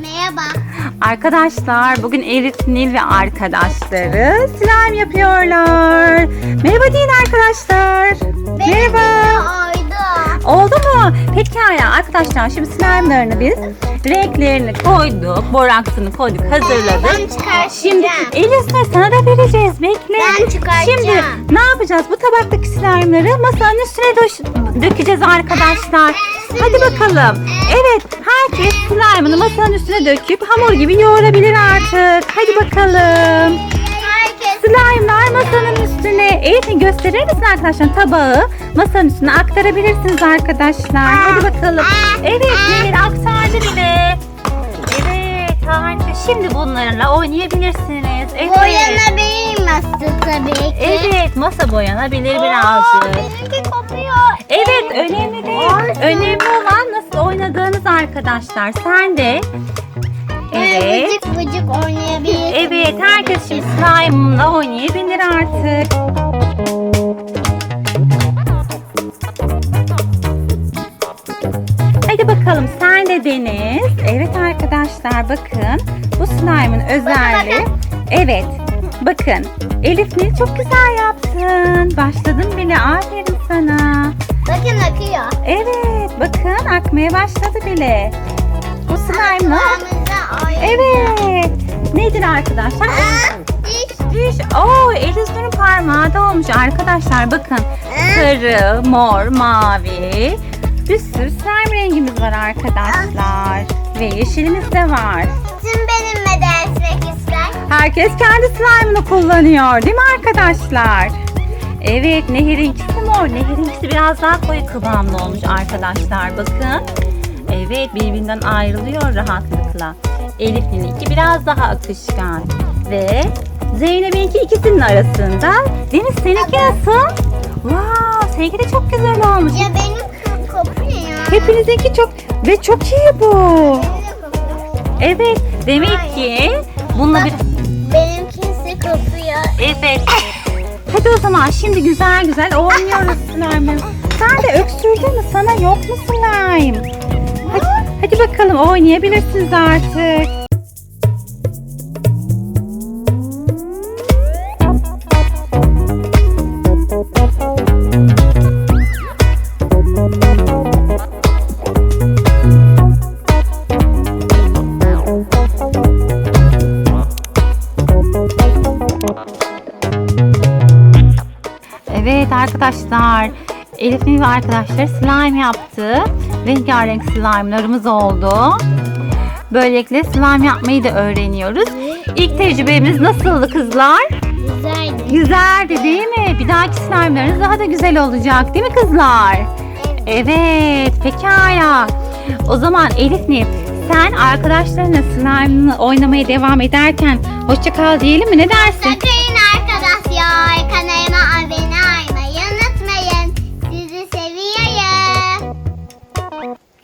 Merhaba. Arkadaşlar bugün Elif Nil ve arkadaşları slime yapıyorlar. Merhaba deyin arkadaşlar. Merhaba. Ayda. Oldu mu? Pekala arkadaşlar şimdi slime'larını biz renklerini koyduk, boraksını koyduk, hazırladık. Ben çıkartacağım. Şimdi Nil sana da vereceğiz. Bekle. Ben çıkartacağım. Şimdi ne yapacağız? Bu tabaktaki slime'ları masanın üstüne dö- dökeceğiz arkadaşlar. Hadi bakalım. Evet, herkes slime'ını masanın üstüne döküp hamur gibi yoğurabilir artık. Hadi bakalım. Elif'in gösterir misin arkadaşlar tabağı? Masanın üstüne aktarabilirsiniz arkadaşlar. Hadi bakalım. Evet, Nehir aktardı bile. Evet, harika. Şimdi bunlarla oynayabilirsiniz. Evet. boyanabilir misin tabii ki? Evet, masa boyanabilir birazcık. Benimki kopuyor. Evet, önemli değil. Olsun. Önemli olan nasıl oynadığınız arkadaşlar. Sen de. Evet. Vıcık vıcık oynayabilir. Evet, herkes şimdi slime'la oynayabilir artık. Hadi bakalım sen de Deniz. Evet arkadaşlar bakın. Bu slime'ın özelliği. Evet. Bakın. Elif Nil çok güzel yaptın. Başladın bile. Aferin sana. Bakın akıyor. Evet. Bakın akmaya başladı bile. Bu slime'la. Nedir arkadaşlar? Aa, diş. Diş. Oo, Elif Nur'un parmağı da olmuş arkadaşlar. Bakın. Sarı, mor, mavi. Bir sürü slime rengimiz var arkadaşlar. Ve yeşilimiz de var. Tüm benimle dersmek ister. Herkes kendi slime'ını kullanıyor değil mi arkadaşlar? Evet Nehir'inkisi mor. Nehir'inkisi biraz daha koyu kıvamlı olmuş arkadaşlar. Bakın. Evet birbirinden ayrılıyor rahatlıkla. Elif'inki biraz daha akışkan. Ve Zeynep'inki ikisinin arasında. Deniz seninki nasıl? Wow, seninki de çok güzel olmuş. Ya benim kopuyor. Hepinizinki çok ve çok iyi bu. Evet demek ki bununla bir... Benimkisi kopuyor. Evet. Hadi o zaman şimdi güzel güzel oynuyoruz slime. Sen de öksürdün mü? Sana yok mu slime? Hadi, bakalım oynayabilirsiniz artık. Evet arkadaşlar. Elif Nil ve arkadaşlar slime yaptı. Rengarenk slime'larımız oldu. Böylelikle slime yapmayı da öğreniyoruz. İlk tecrübemiz nasıldı kızlar? Güzeldi. Güzeldi değil mi? Bir dahaki slime'larınız daha da güzel olacak değil mi kızlar? Evet pekala. O zaman Elif Nil sen arkadaşlarınla slime'ını oynamaya devam ederken hoşça kal diyelim mi? Ne dersin? Sakın